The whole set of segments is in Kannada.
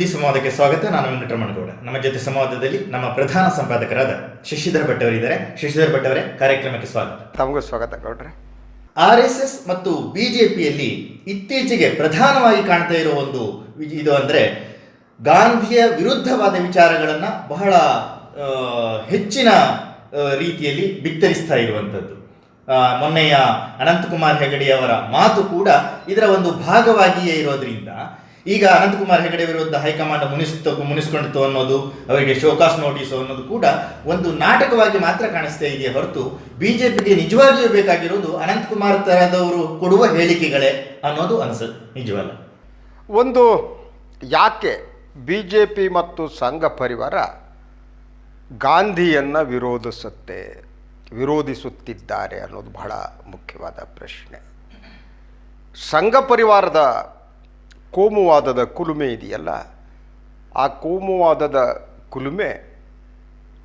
ಸುದ್ದಿ ಸಂವಾದಕ್ಕೆ ಸ್ವಾಗತ. ನಾನು ವೆಂಕಟರಮಣಗೌಡ. ನಮ್ಮ ಜೊತೆ ಸಂವಾದದಲ್ಲಿ ನಮ್ಮ ಪ್ರಧಾನ ಸಂಪಾದಕರಾದ ಶಶಿಧರ್ ಭಟ್ ಅವರಿದ್ದಾರೆ ಶಶಿಧರ್ ಭಟ್ ಅವರೇ ಕಾರ್ಯಕ್ರಮಕ್ಕೆ ಸ್ವಾಗತ. ತಮಗೂ ಸ್ವಾಗತ ಗೌಡ್ರೆ. ಆರ್ ಎಸ್ ಎಸ್ ಮತ್ತು ಬಿಜೆಪಿಯಲ್ಲಿ ಇತ್ತೀಚೆಗೆ ಪ್ರಧಾನವಾಗಿ ಕಾಣ್ತಾ ಇರೋ ಒಂದು ಇದು ಅಂದ್ರೆ ಗಾಂಧಿಯ ವಿರುದ್ಧವಾದ ವಿಚಾರಗಳನ್ನು ಬಹಳ ಹೆಚ್ಚಿನ ರೀತಿಯಲ್ಲಿ ಬಿತ್ತರಿಸ್ತಾ ಇರುವಂಥದ್ದು ಮೊನ್ನೆಯ ಅನಂತಕುಮಾರ್ ಹೆಗಡೆ ಅವರ ಮಾತು ಕೂಡ ಇದರ ಒಂದು ಭಾಗವಾಗಿಯೇ ಇರೋದ್ರಿಂದ ಈಗ ಅನಂತಕುಮಾರ್ ಹೆಗಡೆ ವಿರುದ್ಧ ಹೈಕಮಾಂಡ್ ಮುನಿಸ್ತು ಮುನಿಸ್ಕೊಂಡಿತು ಅನ್ನೋದು ಅವರಿಗೆ ಶೋಕಾಸ್ ನೋಟಿಸು ಅನ್ನೋದು ಕೂಡ ಒಂದು ನಾಟಕವಾಗಿ ಮಾತ್ರ ಕಾಣಿಸ್ತಾ ಇದೆಯೇ ಹೊರತು ಬಿಜೆಪಿಗೆ ನಿಜವಾಗಿಯೂ ಬೇಕಾಗಿರೋದು ಅನಂತಕುಮಾರ್ ತರದವರು ಕೊಡುವ ಹೇಳಿಕೆಗಳೇ ಅನ್ನೋದು ಅನಿಸುತ್ತೆ, ನಿಜವಲ್ಲ? ಒಂದು ಯಾಕೆ ಬಿ ಜೆ ಪಿ ಮತ್ತು ಸಂಘ ಪರಿವಾರ ಗಾಂಧಿಯನ್ನು ವಿರೋಧಿಸುತ್ತೆ, ವಿರೋಧಿಸುತ್ತಿದ್ದಾರೆ ಅನ್ನೋದು ಬಹಳ ಮುಖ್ಯವಾದ ಪ್ರಶ್ನೆ. ಸಂಘ ಪರಿವಾರದ ಕೋಮುವಾದದ ಕುಲುಮೆ ಇದೆಯಲ್ಲ, ಆ ಕೋಮುವಾದದ ಕುಲುಮೆ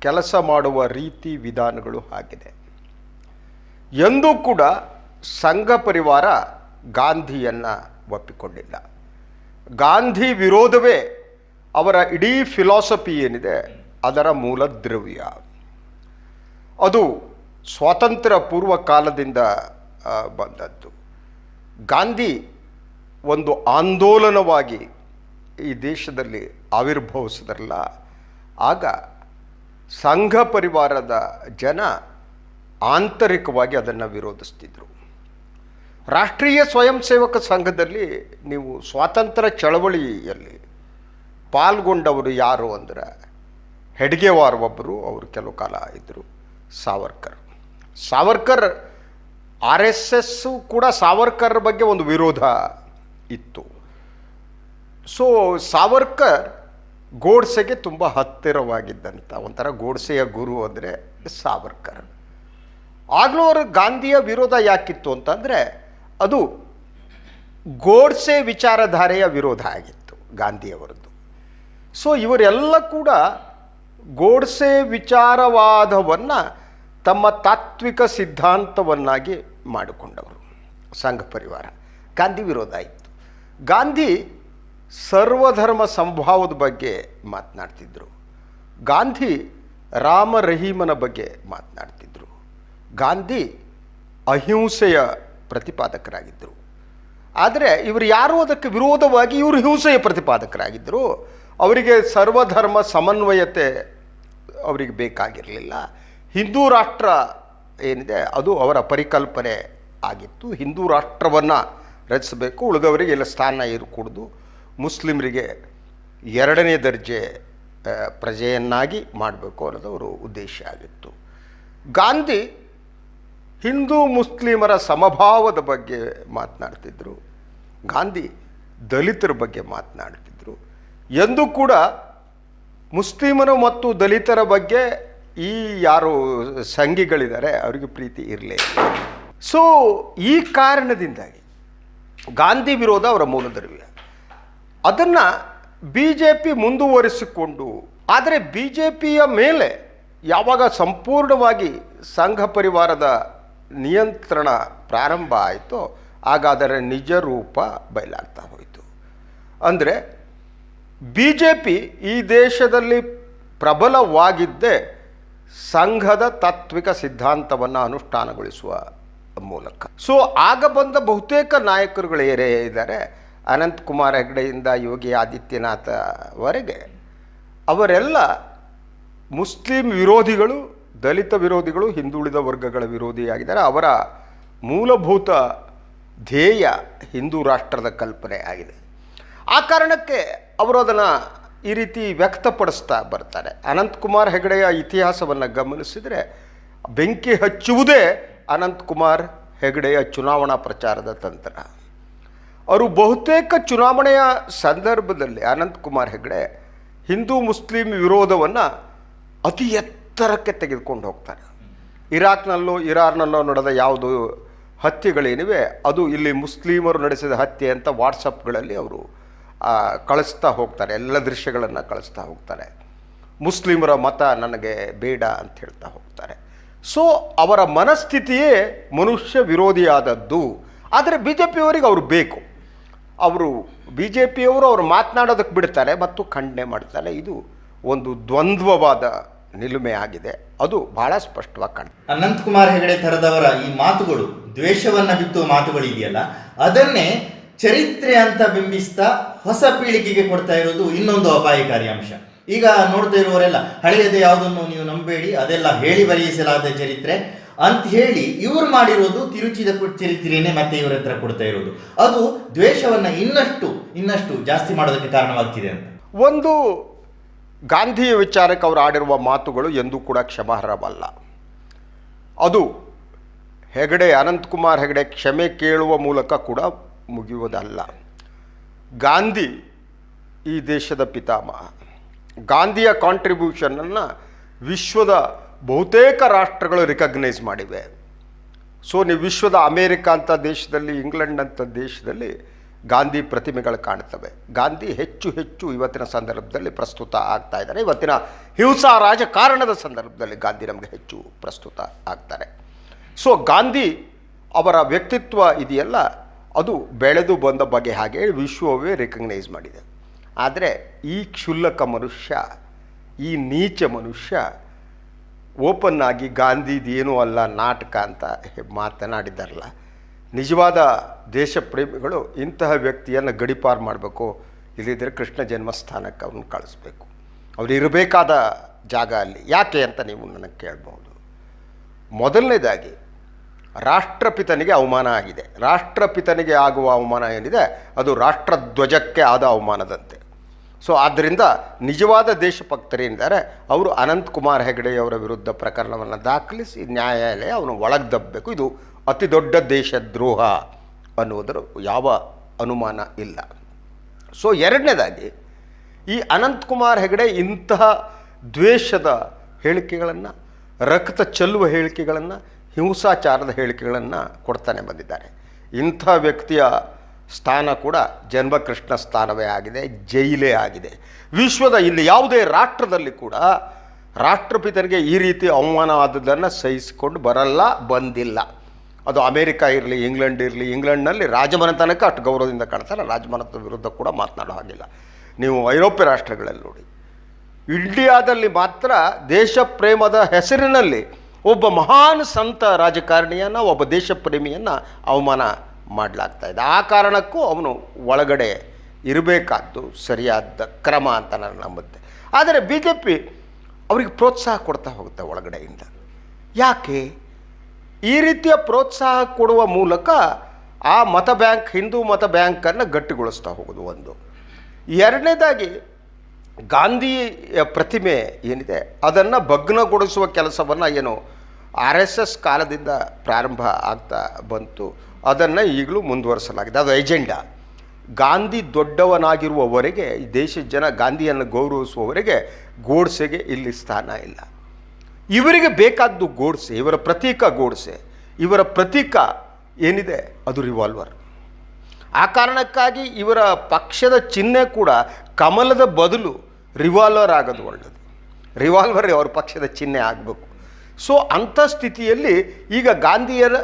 ಕೆಲಸ ಮಾಡುವ ರೀತಿ ವಿಧಾನಗಳು ಆಗಿದೆ. ಎಂದೂ ಕೂಡ ಸಂಘ ಪರಿವಾರ ಗಾಂಧಿಯನ್ನು ಒಪ್ಪಿಕೊಂಡಿಲ್ಲ. ಗಾಂಧಿ ವಿರೋಧವೇ ಅವರ ಇಡೀ ಫಿಲಾಸಫಿ ಏನಿದೆ, ಅದರ ಮೂಲ ದ್ರವ್ಯ. ಅದು ಸ್ವಾತಂತ್ರ್ಯ ಪೂರ್ವ ಕಾಲದಿಂದ ಬಂದದ್ದು. ಗಾಂಧಿ ಒಂದು ಆಂದೋಲನವಾಗಿ ಈ ದೇಶದಲ್ಲಿ ಆವಿರ್ಭವಿಸಿದ್ರಲ್ಲ, ಆಗ ಸಂಘ ಪರಿವಾರದ ಜನ ಆಂತರಿಕವಾಗಿ ಅದನ್ನು ವಿರೋಧಿಸ್ತಿದ್ರು. ರಾಷ್ಟ್ರೀಯ ಸ್ವಯಂ ಸೇವಕ ಸಂಘದಲ್ಲಿ ನೀವು ಸ್ವಾತಂತ್ರ್ಯ ಚಳವಳಿಯಲ್ಲಿ ಪಾಲ್ಗೊಂಡವರು ಯಾರು ಅಂದರೆ ಹೆಡ್ಗೆವಾರ್ ಒಬ್ಬರು, ಅವರು ಕೆಲವು ಕಾಲ ಇದ್ದರು, Savarkar. Savarkar, R S S ಕೂಡ ಸಾವರ್ಕರ್ ಬಗ್ಗೆ ಒಂದು ವಿರೋಧ ಇತ್ತು. ಸೊ ಸಾವರ್ಕರ್ ಗೋಡ್ಸೆಗೆ ತುಂಬ ಹತ್ತಿರವಾಗಿದ್ದಂಥ ಒಂಥರ ಗೋಡ್ಸೆಯ ಗುರು ಅಂದರೆ ಸಾವರ್ಕರ್. ಆಗಲೂ ಅವರು ಗಾಂಧಿಯ ವಿರೋಧ ಯಾಕಿತ್ತು ಅಂತಂದರೆ, ಅದು ಗೋಡ್ಸೆ ವಿಚಾರಧಾರೆಯ ವಿರೋಧ ಆಗಿತ್ತು ಗಾಂಧಿಯವರದ್ದು. ಸೊ ಇವರೆಲ್ಲ ಕೂಡ ಗೋಡ್ಸೆ ವಿಚಾರವಾದವನ್ನು ತಮ್ಮ ತಾತ್ವಿಕ ಸಿದ್ಧಾಂತವನ್ನಾಗಿ ಮಾಡಿಕೊಂಡವರು, ಸಂಘ ಪರಿವಾರ. ಗಾಂಧಿ ವಿರೋಧ ಇತ್ತು ಗಾಂಧಿ ಸರ್ವಧರ್ಮ ಸಂಭಾವದ ಬಗ್ಗೆ ಮಾತನಾಡ್ತಿದ್ರು. ಗಾಂಧಿ ರಾಮ ರಹೀಮನ ಬಗ್ಗೆ ಮಾತನಾಡ್ತಿದ್ರು. ಗಾಂಧಿ ಅಹಿಂಸೆಯ ಪ್ರತಿಪಾದಕರಾಗಿದ್ದರು. ಆದರೆ ಇವರು ಯಾರು ಅದಕ್ಕೆ ವಿರೋಧವಾಗಿ ಇವರು ಹಿಂಸೆಯ ಪ್ರತಿಪಾದಕರಾಗಿದ್ದರು? ಅವರಿಗೆ ಸರ್ವಧರ್ಮ ಸಮನ್ವಯತೆ ಅವರಿಗೆ ಬೇಕಾಗಿರಲಿಲ್ಲ. ಹಿಂದೂ ರಾಷ್ಟ್ರ ಏನಿದೆ, ಅದು ಅವರ ಪರಿಕಲ್ಪನೆ ಆಗಿತ್ತು. ಹಿಂದೂ ರಾಷ್ಟ್ರವನ್ನು ರಚಿಸಬೇಕು. ಉಳಿದವರಿಗೆ ಎಲ್ಲ ಸ್ಥಾನ ಇರಕೂಡ್ದು ಮುಸ್ಲಿಮರಿಗೆ ಎರಡನೇ ದರ್ಜೆ ಪ್ರಜೆಯನ್ನಾಗಿ ಮಾಡಬೇಕು ಅನ್ನೋದು ಅವರ ಉದ್ದೇಶ ಆಗಿತ್ತು. ಗಾಂಧಿ ಹಿಂದೂ ಮುಸ್ಲಿಮರ ಸಮಭಾವದ ಬಗ್ಗೆ ಮಾತನಾಡ್ತಿದ್ದರು ಗಾಂಧಿ ದಲಿತರ ಬಗ್ಗೆ ಮಾತನಾಡ್ತಿದ್ದರು ಎಂದು ಕೂಡ ಮುಸ್ಲಿಮರು ಮತ್ತು ದಲಿತರ ಬಗ್ಗೆ ಈ ಯಾರು ಸಂಘಿಗಳಿದ್ದಾರೆ, ಅವರಿಗೆ ಪ್ರೀತಿ ಇರಲಿ ಇಲ್ಲ. ಸೊ ಈ ಕಾರಣದಿಂದಾಗಿ ಗಾಂಧಿ ವಿರೋಧ ಅವರ ಮೂಲ ದ್ರವ್ಯ. ಅದನ್ನು ಬಿ ಜೆ ಪಿ ಮುಂದುವರಿಸಿಕೊಂಡು, ಆದರೆ ಬಿ ಜೆ ಪಿಯ ಮೇಲೆ ಯಾವಾಗ ಸಂಪೂರ್ಣವಾಗಿ ಸಂಘ ಪರಿವಾರದ ನಿಯಂತ್ರಣ ಪ್ರಾರಂಭ ಆಯಿತೋ, ಆಗ ಅದರ ನಿಜ ರೂಪ ಬಯಲಾಗ್ತಾ ಹೋಯಿತು. ಅಂದರೆ ಬಿ ಜೆ ಪಿ ಈ ದೇಶದಲ್ಲಿ ಪ್ರಬಲವಾಗಿದ್ದೇ ಸಂಘದ ತಾತ್ವಿಕ ಸಿದ್ಧಾಂತವನ್ನು ಅನುಷ್ಠಾನಗೊಳಿಸುವ ಮೂಲಕ. ಸೊ ಆಗ ಬಂದ ಬಹುತೇಕ ನಾಯಕರುಗಳು ಇದ್ದಾರೆ ಅನಂತಕುಮಾರ್ ಹೆಗಡೆಯಿಂದ ಯೋಗಿ ಆದಿತ್ಯನಾಥವರೆಗೆ ಅವರೆಲ್ಲ ಮುಸ್ಲಿಂ ವಿರೋಧಿಗಳು, ದಲಿತ ವಿರೋಧಿಗಳು, ಹಿಂದುಳಿದ ವರ್ಗಗಳ ವಿರೋಧಿಯಾಗಿದ್ದಾರೆ. ಅವರ ಮೂಲಭೂತ ಧ್ಯೇಯ ಹಿಂದೂ ರಾಷ್ಟ್ರದ ಕಲ್ಪನೆ ಆಗಿದೆ. ಆ ಕಾರಣಕ್ಕೆ ಅವರು ಅದನ್ನು ಈ ರೀತಿ ವ್ಯಕ್ತಪಡಿಸ್ತಾ ಬರ್ತಾರೆ. ಅನಂತಕುಮಾರ್ ಹೆಗಡೆಯ ಇತಿಹಾಸವನ್ನು ಗಮನಿಸಿದರೆ, ಬೆಂಕಿ ಹಚ್ಚುವುದೇ ಅನಂತಕುಮಾರ್ ಹೆಗಡೆಯ ಚುನಾವಣಾ ಪ್ರಚಾರದ ತಂತ್ರ. ಅವರು ಬಹುತೇಕ ಚುನಾವಣೆಯ ಸಂದರ್ಭದಲ್ಲಿ ಅನಂತಕುಮಾರ್ ಹೆಗಡೆ ಹಿಂದೂ ಮುಸ್ಲಿಂ ವಿರೋಧವನ್ನು ಅತಿ ಎತ್ತರಕ್ಕೆ ತೆಗೆದುಕೊಂಡು ಹೋಗ್ತಾರೆ. ಇರಾಕ್ನಲ್ಲೋ ಇರಾನ್ನಲ್ಲೋ ನಡೆದ ಯಾವುದು ಹತ್ಯೆಗಳೇನಿವೆ, ಅದು ಇಲ್ಲಿ ಮುಸ್ಲಿಮರು ನಡೆಸಿದ ಹತ್ಯೆ ಅಂತ ವಾಟ್ಸಪ್ಗಳಲ್ಲಿ ಅವರು ಕಳಿಸ್ತಾ ಹೋಗ್ತಾರೆ. ಎಲ್ಲ ದೃಶ್ಯಗಳನ್ನು ಕಳಿಸ್ತಾ ಹೋಗ್ತಾರೆ. ಮುಸ್ಲಿಮರ ಮತ ನನಗೆ ಬೇಡ ಅಂತ ಹೇಳ್ತಾ ಹೋಗ್ತಾರೆ. ಸೊ ಅವರ ಮನಸ್ಥಿತಿಯೇ ಮನುಷ್ಯ ವಿರೋಧಿಯಾದದ್ದು. ಆದರೆ ಬಿ ಜೆ ಪಿಯವರಿಗೆ ಅವರು ಬೇಕು. ಅವರು ಬಿ ಜೆ ಪಿಯವರು ಅವರು ಮಾತನಾಡೋದಕ್ಕೆ ಬಿಡ್ತಾರೆ, ಮತ್ತು ಖಂಡನೆ ಮಾಡ್ತಾರೆ. ಇದು ಒಂದು ದ್ವಂದ್ವವಾದ ನಿಲುಮೆ ಆಗಿದೆ. ಅದು ಬಹಳ ಸ್ಪಷ್ಟವಾಗಿ ಕಾಣುತ್ತೆ ಅನಂತಕುಮಾರ್ ಹೆಗಡೆ ಥರದವರ ಈ ಮಾತುಗಳು ದ್ವೇಷವನ್ನು ಬಿತ್ತುವ ಮಾತುಗಳು ಇದೆಯಲ್ಲ, ಅದನ್ನೇ ಚರಿತ್ರೆ ಅಂತ ಬಿಂಬಿಸ್ತಾ ಹೊಸ ಪೀಳಿಗೆಗೆ ಕೊಡ್ತಾ ಇರೋದು ಇನ್ನೊಂದು ಅಪಾಯಕಾರಿ ಅಂಶ. ಈಗ ನೋಡ್ತಾ ಇರುವವರೆಲ್ಲ, ಹಳೆಯದೇ ಯಾವುದನ್ನು ನೀವು ನಂಬೇಡಿ, ಅದೆಲ್ಲ ಹೇಳಿ ಬರೆಯಿಸಲಾದ ಚರಿತ್ರೆ. ಅಂತ ಹೇಳಿ ಇವರು ಮಾಡಿರೋದು ತಿರುಚಿದ ಚರಿತ್ರೆಯೇ ಮತ್ತೆ ಇವರ ಹತ್ರ ಕೊಡ್ತಾ ಇರೋದು. ಅದು ದ್ವೇಷವನ್ನ ಇನ್ನಷ್ಟು ಇನ್ನಷ್ಟು ಜಾಸ್ತಿ ಮಾಡೋದಕ್ಕೆ ಕಾರಣವಾಗ್ತಿದೆ ಅಂತ. ಒಂದು ಗಾಂಧಿಯ ವಿಚಾರಕ್ಕೆ ಅವರು ಆಡಿರುವ ಮಾತುಗಳು ಎಂದೂ ಕೂಡ ಕ್ಷಮಾರ್ಹವಲ್ಲ. ಅದು ಹೆಗಡೆ ಅನಂತಕುಮಾರ್ ಹೆಗಡೆ ಕ್ಷಮೆ ಕೇಳುವ ಮೂಲಕ ಕೂಡ ಮುಗಿಯುವುದಲ್ಲ. ಗಾಂಧಿ ಈ ದೇಶದ ಪಿತಾಮಹ. ಗಾಂಧಿಯ ಕಾಂಟ್ರಿಬ್ಯೂಷನನ್ನು ವಿಶ್ವದ ಬಹುತೇಕ ರಾಷ್ಟ್ರಗಳು ರಿಕಗ್ನೈಸ್ ಮಾಡಿವೆ. ಸೊ ನೀವು ವಿಶ್ವದ ಅಮೇರಿಕಾ ಅಂತ ದೇಶದಲ್ಲಿ ಇಂಗ್ಲೆಂಡ್ ಅಂತ ದೇಶದಲ್ಲಿ ಗಾಂಧಿ ಪ್ರತಿಮೆಗಳು ಕಾಣ್ತವೆ. ಗಾಂಧಿ ಹೆಚ್ಚು ಹೆಚ್ಚು ಇವತ್ತಿನ ಸಂದರ್ಭದಲ್ಲಿ ಪ್ರಸ್ತುತ ಆಗ್ತಾ ಇದ್ದಾರೆ. ಇವತ್ತಿನ ಹಿಂಸಾ ರಾಜಕಾರಣದ ಸಂದರ್ಭದಲ್ಲಿ ಗಾಂಧಿ ನಮಗೆ ಹೆಚ್ಚು ಪ್ರಸ್ತುತ ಆಗ್ತಾರೆ. ಸೊ ಗಾಂಧಿ ಅವರ ವ್ಯಕ್ತಿತ್ವ ಇದೆಯಲ್ಲ, ಅದು ಬೆಳೆದು ಬಂದ ಬಗೆ ಹಾಗೆ ವಿಶ್ವವೇ ರೆಕಗ್ನೈಸ್ ಮಾಡಿದೆ. ಆದರೆ ಈ ಕ್ಷುಲ್ಲಕ ಮನುಷ್ಯ, ಈ ನೀಚ ಮನುಷ್ಯ ಓಪನ್ ಆಗಿ ಗಾಂಧಿದೇನೂ ಅಲ್ಲ, ನಾಟಕ ಅಂತ ಮಾತನಾಡಿದಾರಲ್ಲ ನಿಜವಾದ ದೇಶ ಪ್ರೇಮಿಗಳು ಇಂತಹ ವ್ಯಕ್ತಿಯನ್ನು ಗಡಿಪಾರು ಮಾಡಬೇಕು. ಇಲ್ಲಿದ್ದರೆ ಕೃಷ್ಣ ಜನ್ಮಸ್ಥಾನಕ್ಕೆ ಅವನು ಕಳಿಸ್ಬೇಕು. ಅವ್ರು ಇರಬೇಕಾದ ಜಾಗ ಅಲ್ಲಿ. ಯಾಕೆ ಅಂತ ನೀವು ನನಗೆ ಕೇಳಬಹುದು. ಮೊದಲನೇದಾಗಿ, ರಾಷ್ಟ್ರಪಿತನಿಗೆ ಅವಮಾನ ಆಗಿದೆ. ರಾಷ್ಟ್ರಪಿತನಿಗೆ ಆಗುವ ಅವಮಾನ ಏನಿದೆ? ಅದು ರಾಷ್ಟ್ರಧ್ವಜಕ್ಕೆ ಆದ ಅವಮಾನದಂತೆ. ಸೊ ಆದ್ದರಿಂದ ನಿಜವಾದ ದೇಶಭಕ್ತರೇನಿದ್ದಾರೆ, ಅವರು ಅನಂತಕುಮಾರ್ ಹೆಗಡೆಯವರ ವಿರುದ್ಧ ಪ್ರಕರಣವನ್ನು ದಾಖಲಿಸಿ ನ್ಯಾಯಾಲಯ ಅವನು ಒಳಗೆ ದಬ್ಬಬೇಕು ಇದು ಅತಿ ದೊಡ್ಡ ದೇಶದ್ರೋಹ ಅನ್ನುವುದರ ಯಾವ ಅನುಮಾನ ಇಲ್ಲ. ಸೊ ಎರಡನೇದಾಗಿ, ಈ ಅನಂತಕುಮಾರ್ ಹೆಗಡೆ ಇಂತಹ ದ್ವೇಷದ ಹೇಳಿಕೆಗಳನ್ನು, ರಕ್ತ ಚೆಲ್ಲುವ ಹೇಳಿಕೆಗಳನ್ನು, ಹಿಂಸಾಚಾರದ ಹೇಳಿಕೆಗಳನ್ನು ಕೊಡ್ತಾನೆ ಬಂದಿದ್ದಾರೆ. ಇಂಥ ವ್ಯಕ್ತಿಯ ಸ್ಥಾನ ಕೂಡ ಜನ್ಮಕೃಷ್ಣ ಸ್ಥಾನವೇ ಆಗಿದೆ, ಜೈಲೇ ಆಗಿದೆ. ವಿಶ್ವದ ಇಲ್ಲಿ ಯಾವುದೇ ರಾಷ್ಟ್ರದಲ್ಲಿ ಕೂಡ ರಾಷ್ಟ್ರಪಿತನಿಗೆ ಈ ರೀತಿ ಅವಮಾನ ಸಹಿಸಿಕೊಂಡು ಬರಲ್ಲ, ಬಂದಿಲ್ಲ. ಅದು ಅಮೇರಿಕ ಇರಲಿ, ಇಂಗ್ಲೆಂಡ್ ಇರಲಿ, ಇಂಗ್ಲೆಂಡ್ನಲ್ಲಿ ರಾಜಮನೆತನಕ್ಕೆ ಅಷ್ಟು ಗೌರವದಿಂದ ಕಾಣ್ತಾರೆ ರಾಜಮನೆತನ ವಿರುದ್ಧ ಕೂಡ ಮಾತನಾಡೋ ಹಾಗಿಲ್ಲ. ನೀವು ಐರೋಪ್ಯ ರಾಷ್ಟ್ರಗಳಲ್ಲಿ ನೋಡಿ, ಇಂಡಿಯಾದಲ್ಲಿ ಮಾತ್ರ ದೇಶ ಪ್ರೇಮದ ಹೆಸರಿನಲ್ಲಿ ಒಬ್ಬ ಮಹಾನ್ ಸಂತ ರಾಜಕಾರಣಿಯನ್ನು, ಒಬ್ಬ ದೇಶ ಪ್ರೇಮಿಯನ್ನು ಅವಮಾನ ಮಾಡಲಾಗ್ತಾ ಇದೆ. ಆ ಕಾರಣಕ್ಕೂ ಅವನು ಒಳಗಡೆ ಇರಬೇಕಾದ್ದು ಸರಿಯಾದ ಕ್ರಮ ಅಂತ ನಾನು ನಂಬುತ್ತೆ ಆದರೆ ಬಿ ಜೆ ಪಿ ಅವರಿಗೆ ಪ್ರೋತ್ಸಾಹ ಕೊಡ್ತಾ ಹೋಗುತ್ತೆ ಒಳಗಡೆಯಿಂದ. ಯಾಕೆ? ಈ ರೀತಿಯ ಪ್ರೋತ್ಸಾಹ ಕೊಡುವ ಮೂಲಕ ಆ ಮತ ಬ್ಯಾಂಕ್, ಹಿಂದೂ ಮತ ಬ್ಯಾಂಕನ್ನು ಗಟ್ಟಿಗೊಳಿಸ್ತಾ ಹೋಗೋದು ಒಂದು. ಎರಡನೇದಾಗಿ ಗಾಂಧಿಯ ಪ್ರತಿಮೆ ಏನಿದೆ, ಅದನ್ನು ಭಗ್ನಗೊಳಿಸುವ ಕೆಲಸವನ್ನು ಏನು ಆರ್ ಎಸ್ ಎಸ್ ಕಾಲದಿಂದ ಪ್ರಾರಂಭ ಆಗ್ತಾ ಬಂತು. ಅದನ್ನು ಈಗಲೂ ಮುಂದುವರಿಸಲಾಗಿದೆ. ಅದು ಎಜೆಂಡಾ. ಗಾಂಧಿ ದೊಡ್ಡವನಾಗಿರುವವರೆಗೆ, ಈ ದೇಶದ ಜನ ಗಾಂಧಿಯನ್ನು ಗೌರವಿಸುವವರೆಗೆ ಗೋಡ್ಸೆಗೆ ಇಲ್ಲಿ ಸ್ಥಾನ ಇಲ್ಲ. ಇವರಿಗೆ ಬೇಕಾದ್ದು ಗೋಡ್ಸೆ, ಇವರ ಪ್ರತೀಕ ಗೋಡ್ಸೆ, ಇವರ ಪ್ರತೀಕ ಏನಿದೆ? ಅದು ರಿವಾಲ್ವರ್. ಆ ಕಾರಣಕ್ಕಾಗಿ ಇವರ ಪಕ್ಷದ ಚಿಹ್ನೆ ಕೂಡ ಕಮಲದ ಬದಲು ರಿವಾಲ್ವರ್ ಆಗೋದು ಒಳ್ಳೆಯದು ರಿವಾಲ್ವರ್ ಅವ್ರ ಪಕ್ಷದ ಚಿಹ್ನೆ ಆಗಬೇಕು. ಸೊ ಅಂಥ ಸ್ಥಿತಿಯಲ್ಲಿ ಈಗ ಗಾಂಧಿಯರ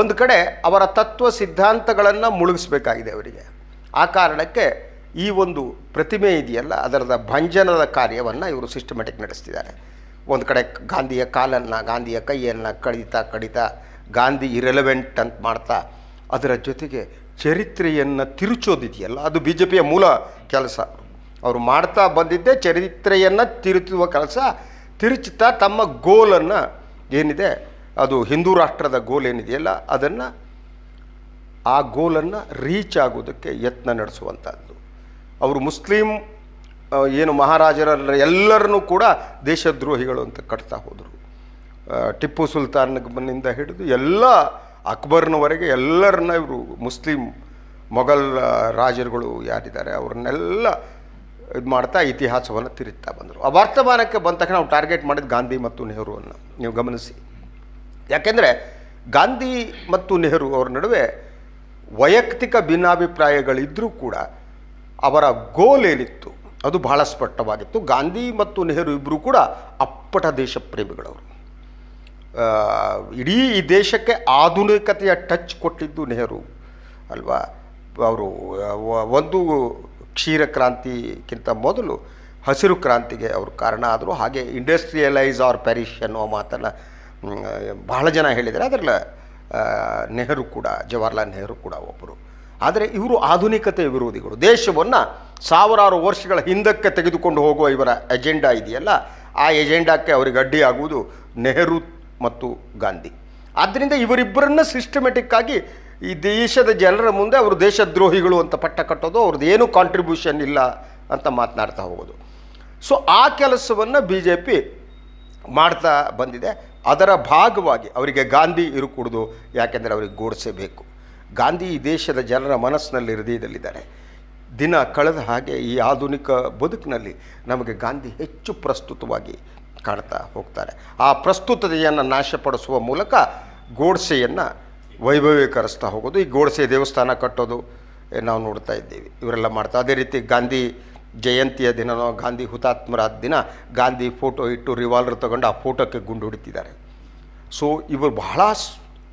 ಒಂದು ಕಡೆ ಅವರ ತತ್ವ ಸಿದ್ಧಾಂತಗಳನ್ನು ಮುಳುಗಿಸ್ಬೇಕಾಗಿದೆ ಅವರಿಗೆ. ಆ ಕಾರಣಕ್ಕೆ ಈ ಒಂದು ಪ್ರತಿಮೆ ಇದೆಯಲ್ಲ, ಅದರದ ಭಂಜನದ ಕಾರ್ಯವನ್ನು ಇವರು ಸಿಸ್ಟಮೆಟಿಕ್ ನಡೆಸ್ತಿದ್ದಾರೆ. ಒಂದು ಕಡೆ ಗಾಂಧಿಯ ಕಾಲನ್ನು, ಗಾಂಧಿಯ ಕೈಯನ್ನು ಕಡಿತಾ ಕಡಿತಾ, ಗಾಂಧಿ ಇರೆಲೆವೆಂಟ್ ಅಂತ ಮಾಡ್ತಾ ಅದರ ಜೊತೆಗೆ ಚರಿತ್ರೆಯನ್ನು ತಿರುಚೋದಿದೆಯಲ್ಲ, ಅದು ಬಿ ಜೆ ಪಿಯ ಮೂಲ ಕೆಲಸ. ಅವರು ಮಾಡ್ತಾ ಬಂದಿದ್ದೇ ಚರಿತ್ರೆಯನ್ನು ತಿರುಚುವ ಕೆಲಸ ತಿರುಚುತ್ತಾ ತಮ್ಮ ಗೋಲನ್ನು ಏನಿದೆ, ಅದು ಹಿಂದೂ ರಾಷ್ಟ್ರದ ಗೋಲ್ ಏನಿದೆಯಲ್ಲ, ಅದನ್ನು ಆ ಗೋಲನ್ನು ರೀಚ್ ಆಗೋದಕ್ಕೆ ಯತ್ನ ನಡೆಸುವಂಥದ್ದು ಅವರು ಮುಸ್ಲಿಂ ಏನು ಮಹಾರಾಜರ ಎಲ್ಲರನ್ನೂ ಕೂಡ ದೇಶದ್ರೋಹಿಗಳು ಅಂತ ಕಟ್ತಾ ಹೋದರು. ಟಿಪ್ಪು ಸುಲ್ತಾನ್ನಿಂದ ಹಿಡಿದು ಎಲ್ಲ ಅಕ್ಬರ್ನವರೆಗೆ ಎಲ್ಲರನ್ನ ಇವರು ಮುಸ್ಲಿಂ ಮೊಘಲ್ ರಾಜರುಗಳು ಯಾರಿದ್ದಾರೆ, ಅವ್ರನ್ನೆಲ್ಲ ಇದು ಮಾಡ್ತಾ ಇತಿಹಾಸವನ್ನು ತಿರುತ್ತಾ ಬಂದರು. ಆ ವರ್ತಮಾನಕ್ಕೆ ಬಂದ ತಕ್ಷಣ ನಾವು ಟಾರ್ಗೆಟ್ ಮಾಡಿದ ಗಾಂಧಿ ಮತ್ತು ನೆಹರುವನ್ನು ನೀವು ಗಮನಿಸಿ. ಯಾಕೆಂದರೆ ಗಾಂಧಿ ಮತ್ತು ನೆಹರು ಅವರ ನಡುವೆ ವೈಯಕ್ತಿಕ ಭಿನ್ನಾಭಿಪ್ರಾಯಗಳಿದ್ದರೂ ಕೂಡ ಅವರ ಗೋಲ್ ಏನಿತ್ತು, ಅದು ಬಹಳ ಸ್ಪಷ್ಟವಾಗಿತ್ತು. ಗಾಂಧಿ ಮತ್ತು ನೆಹರು ಇಬ್ಬರೂ ಕೂಡ ಅಪ್ಪಟ ದೇಶ ಪ್ರೇಮಿಗಳವರು ಇಡೀ ಈ ದೇಶಕ್ಕೆ ಆಧುನಿಕತೆಯ ಟಚ್ ಕೊಟ್ಟಿದ್ದು ನೆಹರು ಅಲ್ವಾ? ಅವರು ಒಂದು ಕ್ಷೀರ ಕ್ರಾಂತಿಗಿಂತ ಮೊದಲು ಹಸಿರು ಕ್ರಾಂತಿಗೆ ಅವರು ಕಾರಣ ಆದರು ಹಾಗೆ ಇಂಡಸ್ಟ್ರಿಯಲೈಸ್ ಆರ್ ಪ್ಯಾರಿಷ್ ಅನ್ನೋ ಮಾತನ್ನು ಬಹಳ ಜನ ಹೇಳಿದ್ದಾರೆ. ಅದರಲ್ಲ ನೆಹರು ಕೂಡ, ಜವಾಹರ್ಲಾಲ್ ನೆಹರು ಕೂಡ ಒಬ್ಬರು. ಆದರೆ ಇವರು ಆಧುನಿಕತೆ ವಿರೋಧಿಗಳು. ದೇಶವನ್ನು ಸಾವಿರಾರು ವರ್ಷಗಳ ಹಿಂದಕ್ಕೆ ತೆಗೆದುಕೊಂಡು ಹೋಗುವ ಇವರ ಎಜೆಂಡಾ ಇದೆಯಲ್ಲ, ಆ ಎಜೆಂಡಾಕ್ಕೆ ಅವರಿಗೆ ಅಡ್ಡಿಯಾಗುವುದು ನೆಹರು ಮತ್ತು ಗಾಂಧಿ. ಆದ್ದರಿಂದ ಇವರಿಬ್ಬರನ್ನು ಸಿಸ್ಟಮೆಟಿಕ್ ಆಗಿ ಈ ದೇಶದ ಜನರ ಮುಂದೆ ಅವರು ದೇಶದ್ರೋಹಿಗಳು ಅಂತ ಪಟ್ಟ ಕಟ್ಟೋದು, ಅವ್ರದ್ದು ಏನೂ ಕಾಂಟ್ರಿಬ್ಯೂಷನ್ ಇಲ್ಲ ಅಂತ ಮಾತನಾಡ್ತಾ ಹೋಗೋದು. ಸೊ ಆ ಕೆಲಸವನ್ನು ಬಿ ಜೆ ಪಿ ಮಾಡ್ತಾ ಬಂದಿದೆ. ಅದರ ಭಾಗವಾಗಿ ಅವರಿಗೆ ಗಾಂಧಿ ಇರಕೂಡ್ದು ಯಾಕೆಂದರೆ ಅವರಿಗೆ ಗೋಡ್ಸೆ ಬೇಕು. ಗಾಂಧಿ ಈ ದೇಶದ ಜನರ ಮನಸ್ಸಿನಲ್ಲಿ, ಹೃದಯದಲ್ಲಿದ್ದಾರೆ. ದಿನ ಕಳೆದ ಹಾಗೆ ಈ ಆಧುನಿಕ ಬದುಕಿನಲ್ಲಿ ನಮಗೆ ಗಾಂಧಿ ಹೆಚ್ಚು ಪ್ರಸ್ತುತವಾಗಿ ಕಾಣ್ತಾ ಹೋಗ್ತಾರೆ. ಆ ಪ್ರಸ್ತುತತೆಯನ್ನು ನಾಶಪಡಿಸುವ ಮೂಲಕ ಗೋಡ್ಸೆಯನ್ನು ವೈಭವೀಕರಿಸ್ತಾ ಹೋಗೋದು, ಈ ಗೋಡ್ಸೆ ದೇವಸ್ಥಾನ ಕಟ್ಟೋದು ನಾವು ನೋಡ್ತಾ ಇದ್ದೀವಿ. ಇವರೆಲ್ಲ ಮಾಡ್ತಾ, ಅದೇ ರೀತಿ ಗಾಂಧಿ ಜಯಂತಿಯ ದಿನನೋ, ಗಾಂಧಿ ಹುತಾತ್ಮರಾದ ದಿನ ಗಾಂಧಿ ಫೋಟೋ ಇಟ್ಟು ರಿವಾಲ್ವರ್ ತಗೊಂಡು ಆ ಫೋಟೋಕ್ಕೆ ಗುಂಡು ಹೊಡಿತಿದ್ದಾರೆ. ಸೊ ಇವರು ಬಹಳ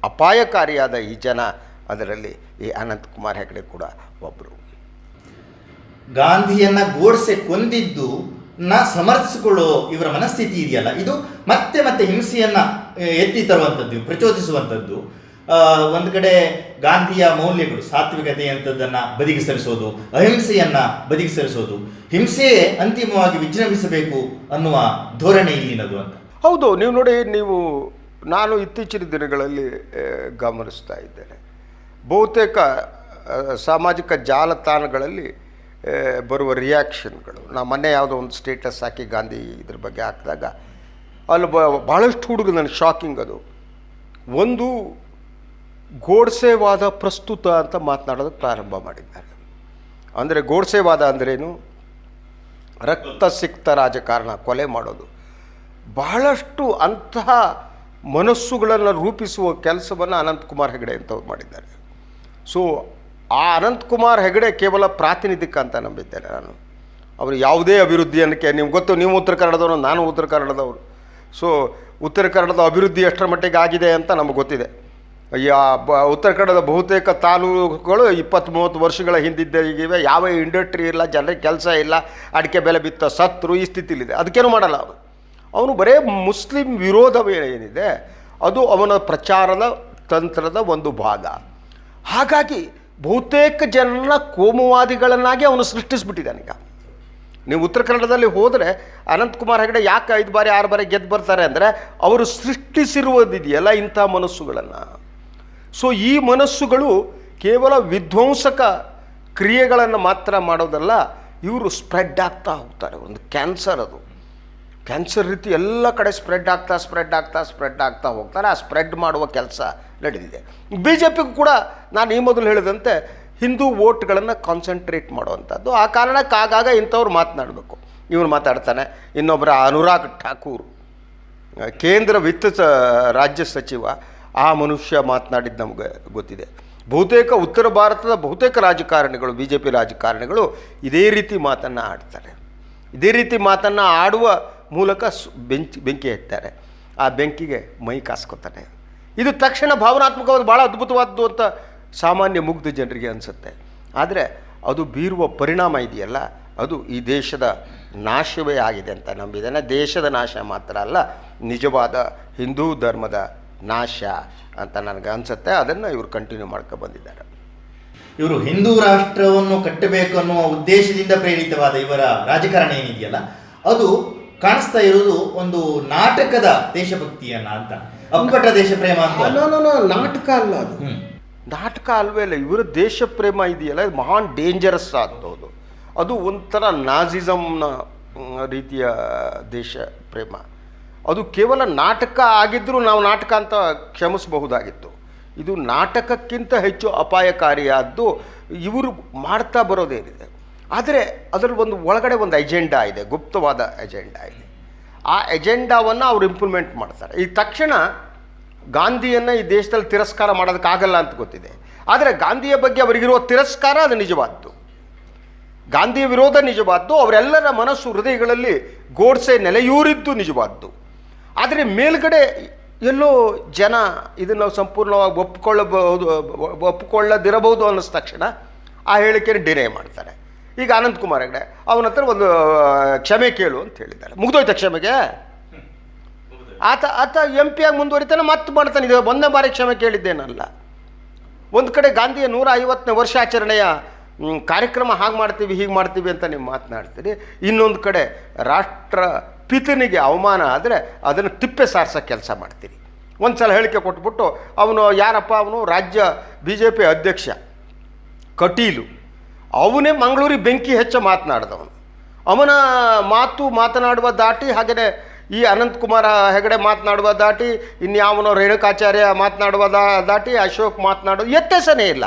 ಅಪಾಯಕಾರಿಯಾದ ಈ ಜನ ಅದರಲ್ಲಿ, ಈ ಅನಂತ್ ಕುಮಾರ್ ಹೆಗಡೆ ಕೂಡ ಒಬ್ಬರು ಗಾಂಧಿಯನ್ನ ಗೋಡ್ಸೆ ಕೊಂದಿದ್ದು ನ ಸಮರ್ಥಿಸಿಕೊಳ್ಳೋ ಇವರ ಮನಸ್ಥಿತಿ ಇದೆಯಲ್ಲ, ಇದು ಮತ್ತೆ ಮತ್ತೆ ಹಿಂಸೆಯನ್ನು ಎತ್ತಿ ತರುವಂಥದ್ದು, ಪ್ರಚೋದಿಸುವಂಥದ್ದು. ಒಂದು ಕಡೆ ಗಾಂಧಿಯ ಮೌಲ್ಯಗಳು ಸಾತ್ವಿಕತೆ ಅಂಥದ್ದನ್ನು ಬದಿಗೆ ಸರಿಸೋದು ಅಹಿಂಸೆಯನ್ನು ಬದಿಗೆ ಸರಿಸೋದು ಹಿಂಸೆಯೇ ಅಂತಿಮವಾಗಿ ವಿಜೃಂಭಿಸಬೇಕು ಅನ್ನುವ ಧೋರಣೆ ಇಲ್ಲಿನದು ಅಂತ. ಹೌದು, ನೀವು ನೋಡಿ, ನೀವು, ನಾನು ಇತ್ತೀಚಿನ ದಿನಗಳಲ್ಲಿ ಗಮನಿಸ್ತಾ ಇದ್ದೇನೆ. ಬಹುತೇಕ ಸಾಮಾಜಿಕ ಜಾಲತಾಣಗಳಲ್ಲಿ ಬರುವ ರಿಯಾಕ್ಷನ್ಗಳು ನಾ ಮೊನ್ನೆ ಯಾವುದೋ ಒಂದು ಸ್ಟೇಟಸ್ ಹಾಕಿ ಗಾಂಧಿ ಇದ್ರ ಬಗ್ಗೆ ಹಾಕಿದಾಗ, ಅಲ್ಲಿ ಬಹಳಷ್ಟು ಭಾಳಷ್ಟು ಹುಡುಗ ನನಗೆ ಶಾಕಿಂಗ್ ಅದು. ಒಂದು ಗೋಡ್ಸೆವಾದ ಪ್ರಸ್ತುತ ಅಂತ ಮಾತನಾಡೋದಕ್ಕೆ ಪ್ರಾರಂಭ ಮಾಡಿದ್ದಾರೆ. ಅಂದರೆ ಗೋಡ್ಸೆವಾದ ಅಂದ್ರೇನು? ರಕ್ತ ಸಿಕ್ತ ರಾಜಕಾರಣ, ಕೊಲೆ ಮಾಡೋದು. ಬಹಳಷ್ಟು ಅಂತಹ ಮನಸ್ಸುಗಳನ್ನು ರೂಪಿಸುವ ಕೆಲಸವನ್ನು ಅನಂತಕುಮಾರ್ ಹೆಗಡೆ ಅಂತವ್ರು ಮಾಡಿದ್ದಾರೆ. ಸೊ ಆ ಅನಂತಕುಮಾರ್ ಹೆಗಡೆ ಕೇವಲ ಪ್ರಾತಿನಿಧಿಕ ಅಂತ ನಂಬಿದ್ದೇನೆ ನಾನು. ಅವರು ಯಾವುದೇ ಅಭಿವೃದ್ಧಿ ಅನ್ನಕ್ಕೆ ನಿಮ್ಗೆ ಗೊತ್ತು, ನೀವು ಉತ್ತರ ಕನ್ನಡದವರು, ನಾನು ಉತ್ತರ ಕನ್ನಡದವರು. ಸೊ ಉತ್ತರ ಕನ್ನಡದ ಅಭಿವೃದ್ಧಿ ಎಷ್ಟರ ಮಟ್ಟಿಗೆ ಆಗಿದೆ ಅಂತ ನಮಗೆ ಗೊತ್ತಿದೆ. ಯಾ ಬ ಉತ್ತರ ಕನ್ನಡದ ಬಹುತೇಕ ತಾಲೂಕುಗಳು ಇಪ್ಪತ್ತು ಮೂವತ್ತು ವರ್ಷಗಳ ಹಿಂದಿದ್ದ ಈಗಿವೆ. ಯಾವ ಇಂಡಸ್ಟ್ರಿ ಇಲ್ಲ, ಜನರಿಗೆ ಕೆಲಸ ಇಲ್ಲ, ಅಡಿಕೆ ಬೆಲೆ ಬಿತ್ತ ಸತ್ರು ಈ ಸ್ಥಿತಿಲಿದೆ ಅದಕ್ಕೇನು ಮಾಡಲ್ಲ ಅವನು ಅವನು ಬರೇ ಮುಸ್ಲಿಂ ವಿರೋಧವೇನಿದೆ ಅದು ಅವನ ಪ್ರಚಾರದ ತಂತ್ರದ ಒಂದು ಭಾಗ. ಹಾಗಾಗಿ ಬಹುತೇಕ ಜನರನ್ನ ಕೋಮುವಾದಿಗಳನ್ನಾಗಿ ಅವನು ಸೃಷ್ಟಿಸಿಬಿಟ್ಟಿದ್ದಾನೆ ಈಗ. ನೀವು ಉತ್ತರ ಕನ್ನಡದಲ್ಲಿ ಹೋದರೆ ಅನಂತಕುಮಾರ್ ಹೆಗಡೆ ಯಾಕೆ ಐದು ಬಾರಿ ಆರು ಬಾರಿ ಗೆದ್ದು ಬರ್ತಾರೆ ಅಂದರೆ, ಅವರು ಸೃಷ್ಟಿಸಿರುವುದಿದೆಯಲ್ಲ ಇಂಥ ಮನಸ್ಸುಗಳನ್ನು. ಸೊ ಈ ಮನಸ್ಸುಗಳು ಕೇವಲ ವಿಧ್ವಂಸಕ ಕ್ರಿಯೆಗಳನ್ನು ಮಾತ್ರ ಮಾಡೋದಲ್ಲ, ಇವರು ಸ್ಪ್ರೆಡ್ ಆಗ್ತಾ ಹೋಗ್ತಾರೆ. ಒಂದು ಕ್ಯಾನ್ಸರ್ ಅದು. ಕ್ಯಾನ್ಸರ್ ರೀತಿ ಎಲ್ಲ ಕಡೆ ಸ್ಪ್ರೆಡ್ ಆಗ್ತಾ ಸ್ಪ್ರೆಡ್ ಆಗ್ತಾ ಸ್ಪ್ರೆಡ್ ಆಗ್ತಾ ಹೋಗ್ತಾರೆ. ಆ ಸ್ಪ್ರೆಡ್ ಮಾಡುವ ಕೆಲಸ ನಡೆದಿದೆ. ಬಿ ಜೆ ಪಿಗೂ ಕೂಡ ನಾನು ಈ ಮೊದಲು ಹೇಳಿದಂತೆ ಹಿಂದೂ ವೋಟ್ಗಳನ್ನು ಕಾನ್ಸಂಟ್ರೇಟ್ ಮಾಡುವಂಥದ್ದು. ಆ ಕಾರಣಕ್ಕೆ ಆಗಾಗ ಇಂಥವ್ರು ಮಾತನಾಡಬೇಕು. ಇವನು ಮಾತಾಡ್ತಾನೆ ಇನ್ನೊಬ್ಬರ ಅನುರಾಗ್ ಠಾಕೂರ್. ಕೇಂದ್ರ ವಿತ್ತ ರಾಜ್ಯ ಸಚಿವ ಆ ಮನುಷ್ಯ ಮಾತನಾಡಿದ್ದು ನಮಗೆ ಗೊತ್ತಿದೆ. ಬಹುತೇಕ ಉತ್ತರ ಭಾರತದ ಬಹುತೇಕ ರಾಜಕಾರಣಿಗಳು ಬಿ ಜೆ ಪಿ ರಾಜಕಾರಣಿಗಳು ಇದೇ ರೀತಿ ಮಾತನ್ನು ಆಡ್ತಾರೆ. ಇದೇ ರೀತಿ ಮಾತನ್ನು ಆಡುವ ಮೂಲಕ ಬೆಂಕಿ ಬೆಂಕಿ ಹಚ್ತಾರೆ ಆ ಬೆಂಕಿಗೆ ಮೈ ಕಾಸ್ಕೊತಾನೆ. ಇದು ತಕ್ಷಣ ಭಾವನಾತ್ಮಕವಾದ ಭಾಳ ಅದ್ಭುತವಾದ್ದು ಅಂತ ಸಾಮಾನ್ಯ ಮುಗ್ಧ ಜನರಿಗೆ ಅನಿಸುತ್ತೆ. ಆದರೆ ಅದು ಬೀರುವ ಪರಿಣಾಮ ಇದೆಯಲ್ಲ, ಅದು ಈ ದೇಶದ ನಾಶವೇ ಆಗಿದೆ ಅಂತ ನಂಬಿದ್ದೇನೆ. ದೇಶದ ನಾಶ ಮಾತ್ರ ಅಲ್ಲ, ನಿಜವಾದ ಹಿಂದೂ ಧರ್ಮದ ನಾಶ ಅಂತ ನನಗೆ ಅನಿಸುತ್ತೆ ಅದನ್ನು ಇವರು ಕಂಟಿನ್ಯೂ ಮಾಡ್ಕೊ ಬಂದಿದ್ದಾರೆ. ಇವರು ಹಿಂದೂ ರಾಷ್ಟ್ರವನ್ನು ಕಟ್ಟಬೇಕು ಅನ್ನುವ ಉದ್ದೇಶದಿಂದ ಪ್ರೇರಿತವಾದ ಇವರ ರಾಜಕಾರಣ ಏನಿದೆಯಲ್ಲ ಅದು ಕಾಣಿಸ್ತಾ ಇರೋದು ಒಂದು ನಾಟಕದ ದೇಶಭಕ್ತಿಯನ್ನ ಅಂತ. ಅಂಕಟ ದೇಶ ಪ್ರೇಮ ಅಂತ ನಾಟಕ ಅಲ್ಲ ಅದು. ನಾಟಕ ಅಲ್ವೇ ಇಲ್ಲ ಇವರ ದೇಶ ಪ್ರೇಮ ಇದೆಯಲ್ಲ ಇದು ಮಹಾನ್ ಡೇಂಜರಸ್ ಆದದ್ದು ಅದು ಒಂಥರ ನಾಜಿಸಮ್ನ ರೀತಿಯ ದೇಶ ಪ್ರೇಮ ಅದು ಕೇವಲ ನಾಟಕ ಆಗಿದ್ದರೂ ನಾವು ನಾಟಕ ಅಂತ ಕ್ಷಮಿಸಬಹುದಾಗಿತ್ತು. ಇದು ನಾಟಕಕ್ಕಿಂತ ಹೆಚ್ಚು ಅಪಾಯಕಾರಿಯಾದ್ದು ಇವರು ಮಾಡ್ತಾ ಬರೋದೇನಿದೆ. ಆದರೆ ಅದರ ಒಂದು ಒಳಗಡೆ ಒಂದು ಎಜೆಂಡಾ ಇದೆ, ಗುಪ್ತವಾದ ಎಜೆಂಡಾ ಇದೆ. ಆ ಎಜೆಂಡಾವನ್ನು ಅವರು ಇಂಪ್ಲಿಮೆಂಟ್ ಮಾಡ್ತಾರೆ. ಈ ತಕ್ಷಣ ಗಾಂಧಿಯನ್ನು ಈ ದೇಶದಲ್ಲಿ ತಿರಸ್ಕಾರ ಮಾಡೋದಕ್ಕಾಗಲ್ಲ ಅಂತ ಗೊತ್ತಿದೆ. ಆದರೆ ಗಾಂಧಿಯ ಬಗ್ಗೆ ಅವರಿಗಿರುವ ತಿರಸ್ಕಾರ ಅದು ನಿಜವಾದ್ದು. ಗಾಂಧಿಯ ವಿರೋಧ ನಿಜವಾದ್ದು, ಅವರೆಲ್ಲರ ಮನಸ್ಸು ಹೃದಯಗಳಲ್ಲಿ ಗೋಡ್ಸೆ ನೆಲೆಯೂರಿದ್ದು ನಿಜವಾದ್ದು. ಆದರೆ ಮೇಲ್ಗಡೆ ಎಲ್ಲೋ ಜನ ಇದನ್ನು ಸಂಪೂರ್ಣವಾಗಿ ಒಪ್ಪಿಕೊಳ್ಳಬಹುದು ಒಪ್ಪಿಕೊಳ್ಳದಿರಬಹುದು ಅನ್ನಿಸ್ ತಕ್ಷಣ ಆ ಹೇಳಿಕೆಯನ್ನು ಡಿನೇ ಮಾಡ್ತಾರೆ. ಈಗ ಅನಂತ್ ಕುಮಾರ್ ಹೆಗಡೆ ಅವನ ಹತ್ರ ಒಂದು ಕ್ಷಮೆ ಕೇಳು ಅಂತ ಹೇಳಿದ್ದಾರೆ. ಮುಗ್ದೋಯ್ತಾ ಕ್ಷಮೆಗೆ? ಆತ ಆತ ಎಂ ಪಿ ಆಗಿ ಮುಂದುವರಿತಾನೆ ಮತ್ತೆ ಮಾಡ್ತಾನೆ. ಇದು ಒಂದನೇ ಬಾರಿ ಕ್ಷಮೆ ಕೇಳಿದ್ದೇನಲ್ಲ. ಒಂದು ಕಡೆ ಗಾಂಧಿಯ ನೂರ ಐವತ್ತನೇ ವರ್ಷಾಚರಣೆಯ ಕಾರ್ಯಕ್ರಮ ಹಾಗೆ ಮಾಡ್ತೀವಿ, ಹೀಗೆ ಮಾಡ್ತೀವಿ ಅಂತ ನೀವು ಮಾತನಾಡ್ತೀರಿ. ಇನ್ನೊಂದು ಕಡೆ ರಾಷ್ಟ್ರ ಪಿತನಿಗೆ ಅವಮಾನ ಆದರೆ ಅದನ್ನು ತಿಪ್ಪೆ ಸಾರಿಸೋ ಕೆಲಸ ಮಾಡ್ತೀರಿ. ಒಂದು ಸಲ ಹೇಳಿಕೆ ಕೊಟ್ಬಿಟ್ಟು ಅವನು ಯಾರಪ್ಪ? ಅವನು ರಾಜ್ಯ ಬಿ ಜೆ ಪಿ ಅಧ್ಯಕ್ಷ. ಕಟೀಲು. ಅವನೇ ಮಂಗಳೂರಿಗೆ ಬೆಂಕಿ ಹೆಚ್ಚು ಮಾತನಾಡಿದವನು. ಅವನ ಮಾತು ಮಾತನಾಡುವ ದಾಟಿ ಹಾಗೆಯೇ ಈ ಅನಂತಕುಮಾರ ಹೆಗಡೆ ಮಾತನಾಡುವ ದಾಟಿ, ಇನ್ಯಾವನೋ ರೇಣುಕಾಚಾರ್ಯ ಮಾತನಾಡುವ ದಾಟಿ, ಅಶೋಕ್ ಮಾತನಾಡೋ ವ್ಯತ್ಯಾಸನೇ ಇಲ್ಲ.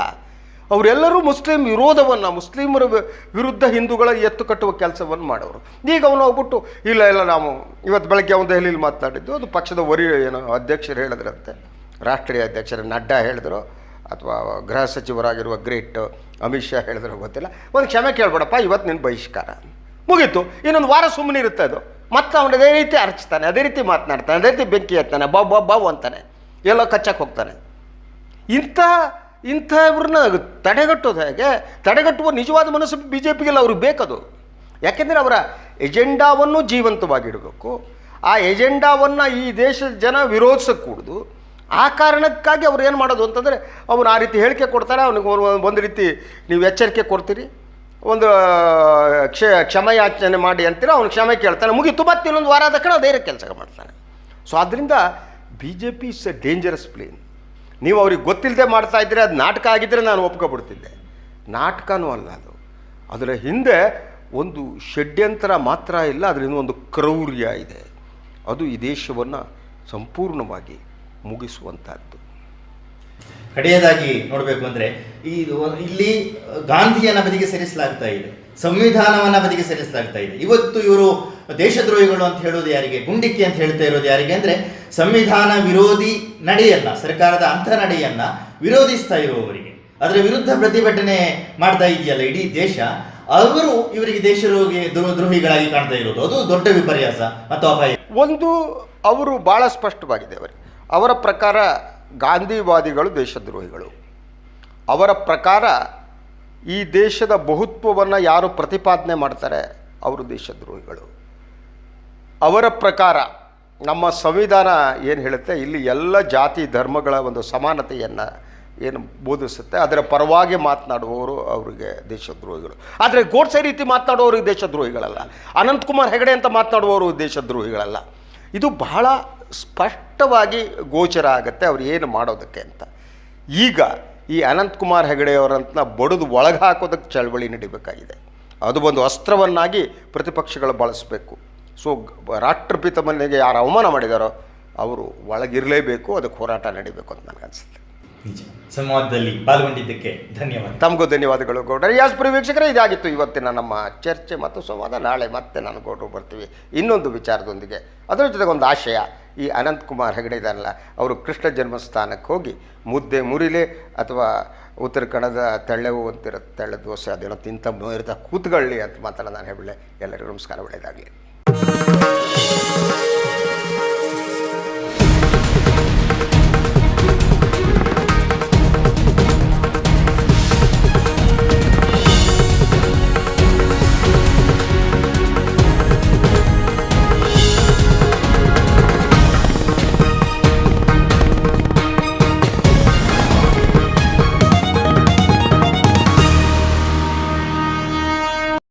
ಅವರೆಲ್ಲರೂ ಮುಸ್ಲಿಂ ವಿರೋಧವನ್ನು, ಮುಸ್ಲಿಮರ ವಿರುದ್ಧ ಹಿಂದೂಗಳ ಎತ್ತು ಕಟ್ಟುವ ಕೆಲಸವನ್ನು ಮಾಡೋರು. ಈಗ ಅವನು ಹೋಗ್ಬಿಟ್ಟು, ಇಲ್ಲ ಇಲ್ಲ, ನಾವು ಇವತ್ತು ಬೆಳಗ್ಗೆ ಅವನು ದೆಹಲಿಯಲ್ಲಿ ಮಾತನಾಡಿದ್ದು, ಅದು ಪಕ್ಷದ ವರಿ ಏನೋ ಅಧ್ಯಕ್ಷರು ಹೇಳಿದ್ರಂತೆ. ರಾಷ್ಟ್ರೀಯ ಅಧ್ಯಕ್ಷರು ನಡ್ಡಾ ಹೇಳಿದ್ರು, ಅಥವಾ ಗೃಹ ಸಚಿವರಾಗಿರುವ ಗ್ರೇಟ್ ಅಮಿತ್ ಶಾ ಹೇಳಿದ್ರು, ಗೊತ್ತಿಲ್ಲ. ಒಂದು ಕ್ಷಮೆ ಕೇಳ್ಬೇಡಪ್ಪ ಇವತ್ತು ನಿನ್ನ ಬಹಿಷ್ಕಾರ. ಮುಗೀತು. ಇನ್ನೊಂದು ವಾರ ಸುಮ್ಮನೆ ಇರುತ್ತೆ ಅದು? ಮತ್ತೆ ಅವನು ಅದೇ ರೀತಿ ಅರ್ಚ್ತಾನೆ, ಅದೇ ರೀತಿ ಮಾತನಾಡ್ತಾನೆ, ಅದೇ ರೀತಿ ಬೆಂಕಿ ಎತ್ತಾನೆ, ಬಾ ಬಾ ಬಾವು ಅಂತಾನೆ. ಎಲ್ಲೋ ಕಚ್ಚಕ್ಕೆ ಹೋಗ್ತಾನೆ. ಇಂಥ ಇಂಥವ್ರನ್ನ ತಡೆಗಟ್ಟೋದು ಹೇಗೆ? ತಡೆಗಟ್ಟುವ ನಿಜವಾದ ಮನಸ್ಸು ಬಿ ಜೆ ಪಿಗೆಲ್ಲ ಅವ್ರಿಗೆ ಬೇಕದು. ಯಾಕೆಂದರೆ ಅವರ ಎಜೆಂಡಾವನ್ನು ಜೀವಂತವಾಗಿಡಬೇಕು. ಆ ಎಜೆಂಡಾವನ್ನು ಈ ದೇಶದ ಜನ ವಿರೋಧಿಸಕ್ಕೆ ಕೂಡುದು ಆ ಕಾರಣಕ್ಕಾಗಿ ಅವ್ರು ಏನು ಮಾಡೋದು ಅಂತಂದರೆ ಅವನು ಆ ರೀತಿ ಹೇಳಿಕೆ ಕೊಡ್ತಾರೆ, ಅವನಿಗೆ ಒಂದು- ರೀತಿ ನೀವು ಎಚ್ಚರಿಕೆ ಕೊಡ್ತೀರಿ. ಒಂದು ಕ್ಷ ಕ್ಷಮಯಾಚನೆ ಮಾಡಿ ಅಂತೀರ, ಅವ್ನು ಕ್ಷಮೆ ಕೇಳ್ತಾನೆ. ಮುಗಿತು, ಮತ್ತೆ ಇನ್ನೊಂದು ವಾರ ಕಡೆ ಅದೇ ಕೆಲಸ ಮಾಡ್ತಾನೆ. ಸೊ ಆದ್ದರಿಂದ B J P is a dangerous plane ನೀವು ಅವ್ರಿಗೆ ಗೊತ್ತಿಲ್ಲದೆ ಮಾಡ್ತಾ ಇದ್ದರೆ ಅದು ನಾಟಕ ಆಗಿದ್ದರೆ ನಾನು ಒಪ್ಕೊಬಿಡ್ತಿದ್ದೆ. ನಾಟಕನೂ ಅಲ್ಲ ಅದು. ಅದರ ಹಿಂದೆ ಒಂದು ಷಡ್ಯಂತರ ಮಾತ್ರ ಇಲ್ಲ, ಅದರಿಂದ ಒಂದು ಕ್ರೌರ್ಯ ಇದೆ. ಅದು ಈ ದೇಶವನ್ನು ಸಂಪೂರ್ಣವಾಗಿ ಮುಗಿಸುವಂಥದ್ದು ಕಡೆಯದಾಗಿ ನೋಡಬೇಕು ಅಂದರೆ ಈ ಇಲ್ಲಿ ಗಾಂಧಿಯನ್ನು ಬದಿಗೆ ಸರಿಸಲಾಗ್ತಾ ಇದೆ. ಸಂವಿಧಾನವನ್ನ ಬದಿಗೆ ಸರಿಸಲಾಗ್ತಾ ಇದೆ. ಇವತ್ತು ಇವರು ದೇಶದ್ರೋಹಿಗಳು ಅಂತ ಹೇಳೋದು ಯಾರಿಗೆ? ಗುಂಡಿಕ್ಕಿ ಅಂತ ಹೇಳ್ತಾ ಇರೋದು ಯಾರಿಗೆ? ಅಂದ್ರೆ ಸಂವಿಧಾನ ವಿರೋಧಿ ನಡೆಯಲ್ಲ, ಸರ್ಕಾರದ ಅಂಥ ನಡೆಯನ್ನ ವಿರೋಧಿಸ್ತಾ ಇರುವವರಿಗೆ ಅದರ ವಿರುದ್ಧ ಪ್ರತಿಭಟನೆ ಮಾಡ್ತಾ ಇದೆಯಲ್ಲ ಇಡೀ ದೇಶ. ಅವರು ಇವರಿಗೆ ದ್ರೋ- ದ್ರೋಹಿಗಳಾಗಿ ಕಾಣ್ತಾ ಇರೋದು. ಅದು ದೊಡ್ಡ ವಿಪರ್ಯಾಸ ಮತ್ತು ಅಪಾಯ. ಒಂದು, ಅವರು ಭಾಳ ಸ್ಪಷ್ಟವಾಗಿದೆ ಅವರು ಅವರ ಪ್ರಕಾರ ಗಾಂಧಿವಾದಿಗಳು ದೇಶದ್ರೋಹಿಗಳು. ಅವರ ಪ್ರಕಾರ ಈ ದೇಶದ ಬಹುತ್ವವನ್ನು ಯಾರು ಪ್ರತಿಪಾದನೆ ಮಾಡ್ತಾರೆ? ಅವರು ದೇಶದ್ರೋಹಿಗಳು. ಅವರ ಪ್ರಕಾರ ನಮ್ಮ ಸಂವಿಧಾನ ಏನು ಹೇಳುತ್ತೆ? ಇಲ್ಲಿ ಎಲ್ಲ ಜಾತಿ ಧರ್ಮಗಳ ಒಂದು ಸಮಾನತೆಯನ್ನು ಏನು ಬೋಧಿಸುತ್ತೆ? ಅದರ ಪರವಾಗಿ ಮಾತನಾಡುವವರು ಅವರಿಗೆ ದೇಶದ್ರೋಹಿಗಳು. ಆದರೆ ಗೋಡ್ಸೆ ರೀತಿ ಮಾತನಾಡುವವರಿಗೆ ದೇಶದ್ರೋಹಿಗಳಲ್ಲ. ಅನಂತಕುಮಾರ್ ಹೆಗಡೆ ಅಂತ ಮಾತನಾಡುವವರು ದೇಶದ್ರೋಹಿಗಳಲ್ಲ. ಇದು ಬಹಳ ಸ್ಪಷ್ಟವಾಗಿ ಗೋಚರ ಆಗುತ್ತೆ. ಅವ್ರು ಏನು ಮಾಡೋದಕ್ಕೆ ಅಂತ. ಈಗ ಈ ಅನಂತಕುಮಾರ್ ಹೆಗಡೆಯವರಂತ ಬಡಿದು ಒಳಗೆ ಹಾಕೋದಕ್ಕೆ ಚಳವಳಿ ನಡಿಬೇಕಾಗಿದೆ. ಅದು ಒಂದು ಅಸ್ತ್ರವನ್ನಾಗಿ ಪ್ರತಿಪಕ್ಷಗಳು ಬಳಸಬೇಕು. ಸೊ ರಾಷ್ಟ್ರಪಿತ ಮನೆಗೆ ಯಾರು ಅವಮಾನ ಮಾಡಿದಾರೋ ಅವರು ಒಳಗಿರಲೇಬೇಕು ಅದಕ್ಕೆ ಹೋರಾಟ ನಡಿಬೇಕು ಅಂತ ನನಗೆ ಅನಿಸುತ್ತೆ. ಸಂವಾದದಲ್ಲಿ ಪಾಲ್ಗೊಂಡಿದ್ದಕ್ಕೆ ಧನ್ಯವಾದ. ತಮಗೂ ಧನ್ಯವಾದಗಳು ಗೌಡ್ರೆ. ಯಾಸ್ ಪ್ರಿಯ ವೀಕ್ಷಕರೇ ಇದಾಗಿತ್ತು ಇವತ್ತಿನ ನಮ್ಮ ಚರ್ಚೆ ಮತ್ತು ಸಂವಾದ. ನಾಳೆ ಮತ್ತೆ ನಾನು ಗೌಡ್ರು ಬರ್ತೀವಿ. ಇನ್ನೊಂದು ವಿಚಾರದೊಂದಿಗೆ. ಅದರ ಜೊತೆಗೆ ಒಂದು ಆಶಯ. ಈ ಅನಂತಕುಮಾರ್ ಹೆಗಡೆ ಇದ್ದಾರಲ್ಲ ಅವರು ಕೃಷ್ಣ ಜನ್ಮಸ್ಥಾನಕ್ಕೆ ಹೋಗಿ ಮುದ್ದೆ ಮುರಿಲೆ ಅಥವಾ ಉತ್ತರ ಕನ್ನಡದ ತೆಳ್ಳವು ಅಂತಿರೋ ತಳ್ಳ ದೋಸೆ, ಅದೇನೋ ತಿಂತ ಇರ್ತಾ ಕೂತ್ಕೊಳ್ಳಿ ಅಂತ ಮಾತ್ರ ನಾನು ಹೇಳಿ ಎಲ್ಲರಿಗೂ ನಮಸ್ಕಾರ, ಒಳ್ಳೆಯದಾಗಲಿ.